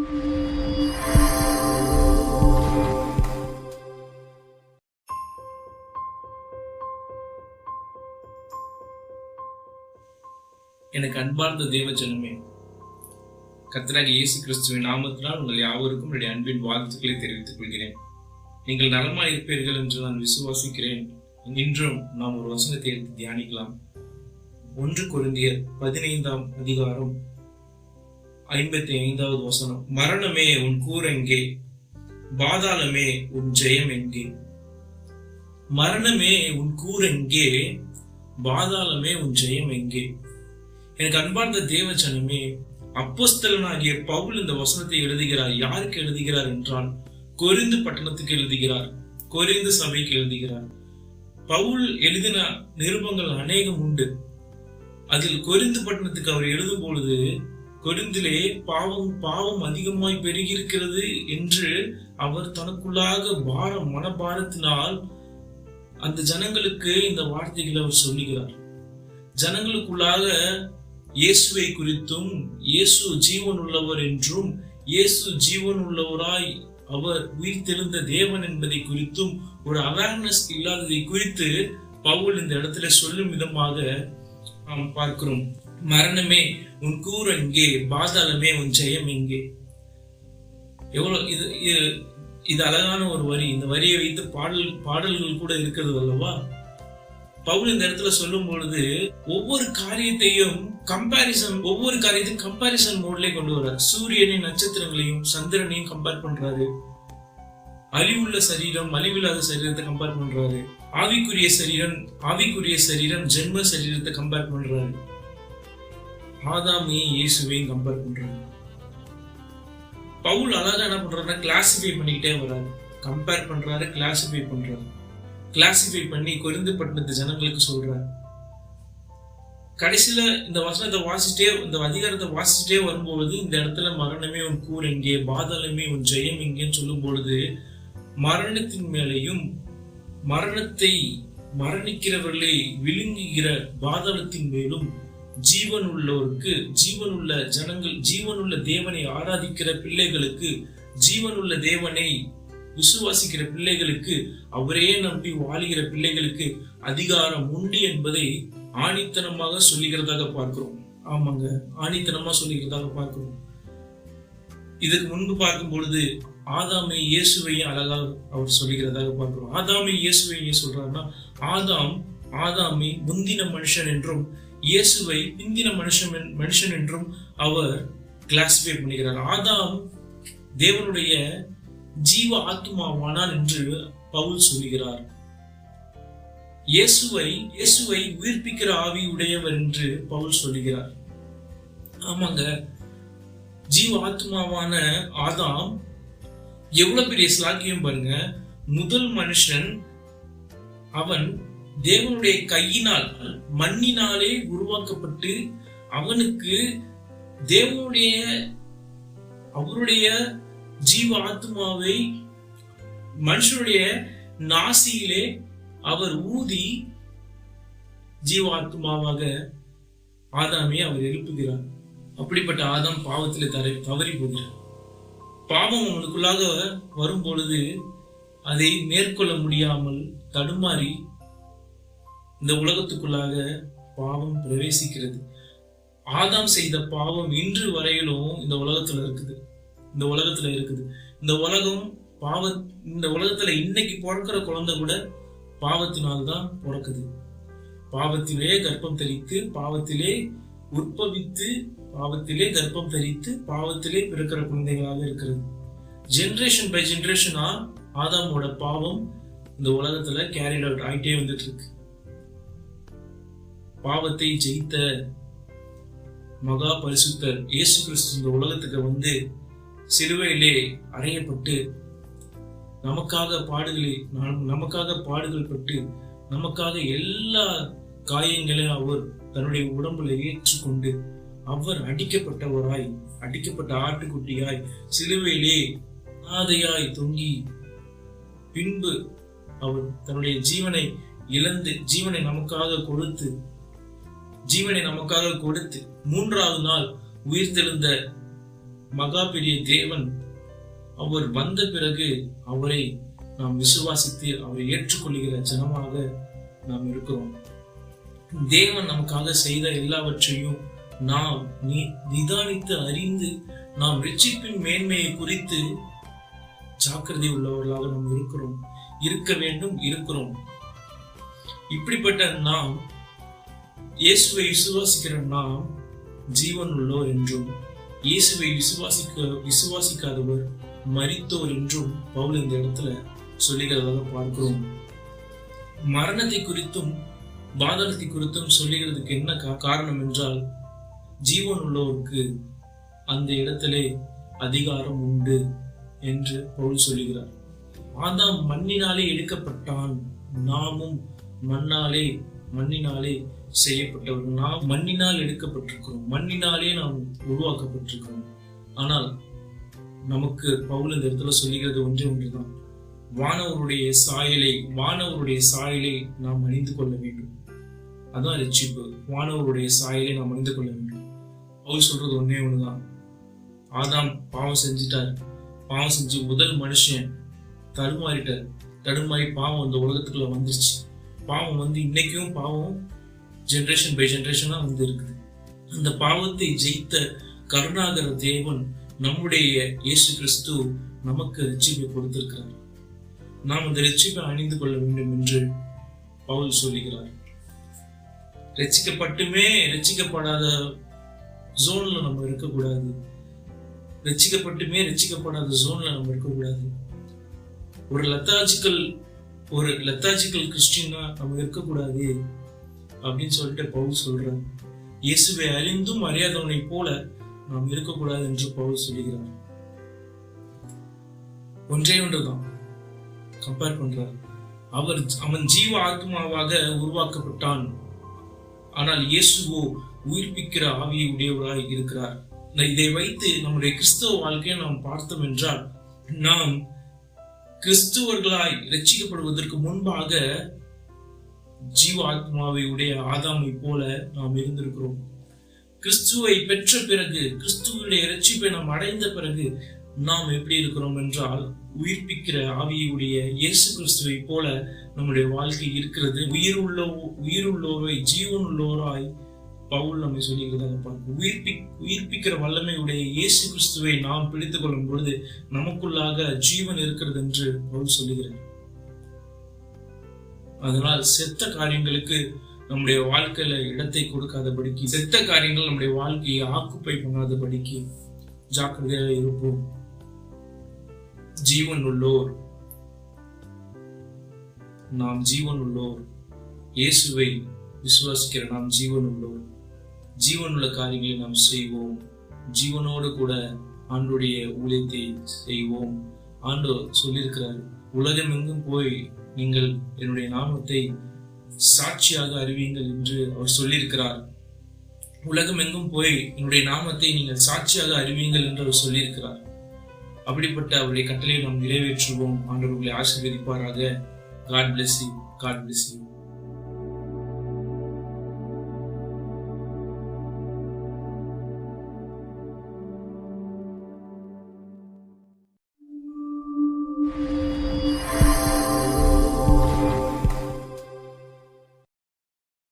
எனக்கு அன்பார்ந்த தேவ ஜனமே கர்த்தராகிய இயேசு கிறிஸ்துவின் நாமத்தினால் உங்கள் யாவருக்கும் என்னுடைய அன்பின் வாழ்த்துக்களை தெரிவித்துக் கொள்கிறேன். நீங்கள் நலமா இருப்பீர்கள் என்று நான் விசுவாசிக்கிறேன். இன்றும் நாம் ஒரு வசனத்தை எடுத்து தியானிக்கலாம். ஒன்று கொரிந்தியர் பதினைந்தாம் அதிகாரம் ஐம்பத்தி ஐந்தாவது வசனம். மரணமே உன் கூர் எங்கே பாதாளமே உன் ஜெயம் எங்கே மரணமே உன் கூர் எங்கே பாதாளமே உன் ஜெயம் எங்கே எனக்கு அன்பார்ந்த தேவச்சனமே அப்போஸ்தலனாகிய பவுல் இந்த வசனத்தை எழுதுகிறார். யாருக்கு எழுதுகிறார் என்றால் கொரிந்து பட்டணத்துக்கு எழுதுகிறார். கொரிந்து சபைக்கு எழுதுகிறார். பவுல் எழுதின நிருபங்கள் அநேகம் உண்டு. அதில் கொரிந்து பட்டணத்துக்கு அவர் எழுதும் பொழுது கொடுந்திலே பாவம் பாவம் அதிகமாய் பெருகியிருக்கிறது என்று அவர் தனக்குள்ளாக பாரம் மனபாரத்தினால் அந்த ஜனங்களுக்கு இந்த வார்த்தைகளை அவர் சொல்லுகிறார். ஜனங்களுக்குள்ளாக இயேசுவை குறித்தும் இயேசு ஜீவன் உள்ளவர் என்றும் இயேசு ஜீவன் உள்ளவராய் அவர் உயிர்த்தெழுந்த தேவன் என்பதை குறித்தும் ஒரு அவேர்னஸ் இல்லாததை குறித்து பவுல் இந்த இடத்துல சொல்லும் விதமாக நாம் பார்க்கிறோம். மரணமே உன் கூர் எங்கே பாதாளமே உன் ஜெயம் எங்கே எவ்வளவு இது இது- இது அழகான ஒரு வரி. இந்த வரியை வைத்து பாடல் பாடல்கள் கூட இருக்கிறது அல்லவா? பவுல் இந்த இடத்துல சொல்லும் பொழுது ஒவ்வொரு காரியத்தையும் கம்பாரிசன் ஒவ்வொரு காரியத்தையும் கம்பாரிசன் மோட்லேயே கொண்டு வர்றார். சூரியனின் நட்சத்திரங்களையும் சந்திரனையும் கம்பேர் பண்றாரு. அழிவுள்ள சரீரம் அழிவில்லாத சரீரத்தை கம்பேர் பண்றாரு. ஆவிக்குரிய சரீரம் ஆவிக்குரிய சரீரம் ஜென்ம சரீரத்தை கம்பேர் பண்றாரு. ஆதாமையும் இயேசுவையும் கம்பேர் பண்றாரு. பவுல் அழகா என்ன பண்றாருன்னா கிளாசிஃபை பண்ணிக்கிட்டே வராரு. கம்பேர் பண்றாரு கிளாசிஃபை பண்றாரு. கிளாசிஃபை பண்ணி குறைந்து பட்டினத்து ஜனங்களுக்கு சொல்றாரு. கடைசியில இந்த வசனத்தை வாசிச்சிட்டே இந்த அதிகாரத்தை வாசிச்சுட்டே வரும்பொழுது இந்த இடத்துல மரணமே உன் கூர் எங்கே பாதாளமே உன் ஜெயம் எங்கேன்னு சொல்லும் பொழுது மரணத்தின் மேலையும் மரணத்தை மரணிக்கிறவர்களை விழுங்குகிற பாதாளத்தின் மேலும் ஜீவன் உள்ளவருக்கு ஜீவன் உள்ள ஜனங்கள் ஜீவன் உள்ள தேவனை ஆராதிக்கிற பிள்ளைகளுக்கு ஜீவன் உள்ள தேவனை விசுவாசிக்கிற பிள்ளைகளுக்கு அவரே நம்பி வாழுகிற பிள்ளைகளுக்கு அதிகாரம் உண்டு என்பதை ஆணித்தனமாக சொல்லுகிறதாக பார்க்கிறோம். ஆமாங்க ஆணித்தனமா சொல்லுகிறதாக பார்க்கிறோம். இதுக்கு முன்பு பார்க்கும் பொழுது ஆதாமை இயேசுவையும் அழகாக அவர் சொல்லுகிறதாக பார்க்கிறோம். ஆதாமை இயேசுவையும் சொல்றாருன்னா ஆதாம் ஆதாமை முந்தின மனுஷன் என்றும் இயேசுவை பிந்தின மனுஷன் மனுஷன் என்றும் அவர் கிளாசிஃபை பண்ணுகிறார் ஆதாம் தேவனுடைய ஜீவ ஆத்மாவானான் என்று பவுல் சொல்கிறார். இயேசுவை இயேசுவை உயிர்ப்பிக்கிற ஆவி உடையவர் என்று பவுல் சொல்கிறார். ஆமாங்க. ஜீவ ஆத்மாவான ஆதாம் எவ்வளவு பெரிய ஸ்லாக்கியம் பாருங்க. முதல் மனுஷன் அவன் தேவனுடைய கையினால் மண்ணினாலே உருவாக்கப்பட்டு அவனுக்கு தேவனுடைய அவருடைய ஜீவ ஆத்மாவை மனுஷனுடைய நாசியிலே அவர் ஊதி ஜீவாத்மாவாக ஆதாமே அவர் எழுப்புகிறார். அப்படிப்பட்ட ஆதாம் பாவத்தில் தரை தவறி போகிறார். பாவம் அவனுக்குள்ளாக வரும் பொழுது அதை மேற்கொள்ள முடியாமல் தடுமாறி இந்த உலகத்துக்குள்ளாக பாவம் பிரவேசிக்கிறது. ஆதாம் செய்த பாவம் இன்று வரையிலும் இந்த உலகத்துல இருக்குது. இந்த உலகத்துல இருக்குது. இந்த உலகம் பாவ இந்த உலகத்துல இன்னைக்கு பிறக்கிற குழந்தை கூட பாவத்தினால்தான் பிறக்குது. பாவத்திலே கர்ப்பம் தரித்து பாவத்திலே உற்பவித்து பாவத்திலே கர்ப்பம் தரித்து பாவத்திலே பிறக்கிற குழந்தைகளாக இருக்கிறது. ஜென்ரேஷன் பை ஜென்ரேஷனா ஆதாமோட பாவம் இந்த உலகத்துல கேரிட் அவுட் ஆகிட்டே வந்துட்டு இருக்கு. பாவத்தை ஜெயித்த மகா பரிசுத்தர் இயேசு கிறிஸ்து இந்த உலகத்துக்கு வந்து சிலுவையிலே அறையப்பட்டு நமக்காக பாடுகளை நமக்காக பாடுகள் பட்டு நமக்காக எல்லா காயங்களையும் அவர் தன்னுடைய உடம்புல ஏற்றுக்கொண்டு அவர் அடிக்கப்பட்டவராய் அடிக்கப்பட்ட ஆட்டுக்குட்டியாய் சிலுவையிலே அனாதையாய் தொங்கி பின்பு அவர் தன்னுடைய ஜீவனை இழந்து ஜீவனை நமக்காக கொடுத்து ஜீவனை நமக்காக கொடுத்து மூன்றாவது நாள் உயிர்த்தெழுந்த மகா பெரிய தேவன் அவர் வந்த பிறகு அவரை நாம் விசுவாசித்து அவரை ஏற்றுக்கொள்கிற ஜனமாக நாம் இருக்கிறோம். தேவன் நமக்காக செய்த எல்லாவற்றையும் நாம் நி- நிதானித்து அறிந்து நாம் ரிச்சிப்பின் மேன்மையை குறித்து ஜாக்கிரதை உள்ளவர்களாக நாம் இருக்கிறோம் இருக்க வேண்டும் இருக்கிறோம். இப்படிப்பட்ட நாம் இயேசுவை விசுவாசிக்கிற நாம் ஜீவன் உள்ளோர் என்றும் இயேசுவை விசுவாசிக்க விசுவாசிக்காதவர் மறித்தோர் என்றும் பவுல் இந்த இடத்துல சொல்லுகிறதாக பார்க்கிறோம். மரணத்தை குறித்தும் பாதகத்தை குறித்தும் சொல்லுகிறதுக்கு என்ன காரணம் என்றால் ஜீவன் உள்ளோருக்கு அந்த இடத்திலே அதிகாரம் உண்டு என்று பவுல் சொல்லுகிறார். ஆதாம் மண்ணினாலே எடுக்கப்பட்டான் நாமும் மண்ணாலே மண்ணினாலே செய்யப்பட்டவர் நாம் மண்ணினால் எடுக்கப்பட்டிருக்கிறோம். மண்ணினாலே நாம் உருவாக்கப்பட்டிருக்கிறோம். ஆனால் நமக்கு பவுல் இந்த இடத்துல சொல்லுகிறது ஒன்றே ஒன்றுதான். வானவருடைய சாயலை வானவருடைய சாயலை நாம் அணிந்து கொள்ள வேண்டும். அதான் ரட்சிப்பு வானவருடைய சாயலை நாம் அணிந்து கொள்ள வேண்டும். அவர் சொல்றது ஒன்னே ஒண்ணுதான் ஆதாம் பாவம் செஞ்சிட்டார். பாவம் செஞ்சு முதல் மனுஷன் தடுமாறிட்டார். தடுமாறி பாவம் அந்த உலகத்துக்குள்ள வந்துருச்சு. பாவம் வந்து இன்னைக்கும் பாவம் ஜெனரேஷன் பை ஜென்ரேஷனாக வந்து இருக்குது. அந்த பாவத்தை ஜெயித்த கருணாகர தேவன் நம்முடைய இயேசு கிறிஸ்து நமக்கு ரட்சிப்பை கொடுத்திருக்கிறார். நாம் அந்த ரட்சிப்பை அணிந்து கொள்ள வேண்டும் என்று பவுல் சொல்லுகிறார். ரட்சிக்கப்பட்டுமே ரட்சிக்கப்படாத ஜோன்ல நம்ம இருக்கக்கூடாது. ரட்சிக்கப்பட்டுமே ரட்சிக்கப்படாத ஜோன்ல நம்ம இருக்கக்கூடாது. ஒரு லத்தாஜிக்கல் ஒரு லெத்தாஜிக்கல் கிறிஸ்டியனா நம்ம இருக்கக்கூடாது அப்படின்னு சொல்லிட்டு பவுல் சொல்றார். இயேசுவை அறிந்தும் அறியாதவனை போல நாம் இருக்கக்கூடாது என்று பவுல் சொல்லுகிறார். ஒன்றே ஒன்றுதான். கம்பேர் பண்றார். அவர் அவன் ஜீவ ஆத்மாவாக உருவாக்கப்பட்டான். ஆனால் இயேசுவோ உயிர்ப்பிக்கிற ஆவியை உடையவராய் இருக்கிறார். இதை வைத்து நம்முடைய கிறிஸ்தவ வாழ்க்கையை நாம் பார்த்தோம் என்றால் நாம் கிறிஸ்துவர்களாய் ரட்சிக்கப்படுவதற்கு முன்பாக ஜீவாத்மாவையுடைய உடைய ஆதாமை போல நாம் இருந்திருக்கிறோம். கிறிஸ்துவை பெற்ற பிறகு கிறிஸ்துவனுடைய ரட்சிப்பை நாம் அடைந்த பிறகு நாம் எப்படி இருக்கிறோம் என்றால் உயிர்ப்பிக்கிற ஆவியுடைய இயேசு கிறிஸ்துவை போல நம்முடைய வாழ்க்கை இருக்கிறது. உயிருள்ள உயிருள்ளோரை ஜீவன் உள்ளோராய் பவுல் நம்மை சொல்லுகிறதாக உயிர்ப்பி உயிர்ப்பிக்கிற வல்லமையுடைய இயேசு கிறிஸ்துவை நாம் பிடித்துக் கொள்ளும் பொழுது நமக்குள்ளாக ஜீவன் இருக்கிறது என்று பவுல் சொல்லுகிறார். அதனால் செத்த காரியங்களுக்கு நம்முடைய வாழ்க்கையில இடத்தை கொடுக்காதபடிக்கு செத்த காரியங்கள் நம்முடைய வாழ்க்கையை ஆக்குப்பை பண்ணாதபடிக்கு ஜாக்கிரதையாக இருப்போம். ஜீவன் உள்ளோர். நாம் ஜீவன் உள்ளோர். இயேசுவை விசுவாசிக்கிற நாம் ஜீவன் உள்ளோர். ஜீவனுள்ள காரியங்களை நாம் செய்வோம். ஜீவனோடு கூட ஆண்டுடைய ஊழியத்தை செய்வோம். ஆண்டு சொல்லியிருக்கிறார் உலகம் எங்கும் போய் நீங்கள் என்னுடைய நாமத்தை சாட்சியாக அறிவீங்கள் என்று அவர் சொல்லியிருக்கிறார். உலகம் எங்கும் போய் என்னுடைய நாமத்தை நீங்கள் சாட்சியாக அறிவீங்கள் என்று அவர் சொல்லியிருக்கிறார். அப்படிப்பட்ட அவருடைய கட்டளையை நாம் நிறைவேற்றுவோம். ஆண்டவர்களை ஆசீர்வதிப்பாராக. God bless you God bless you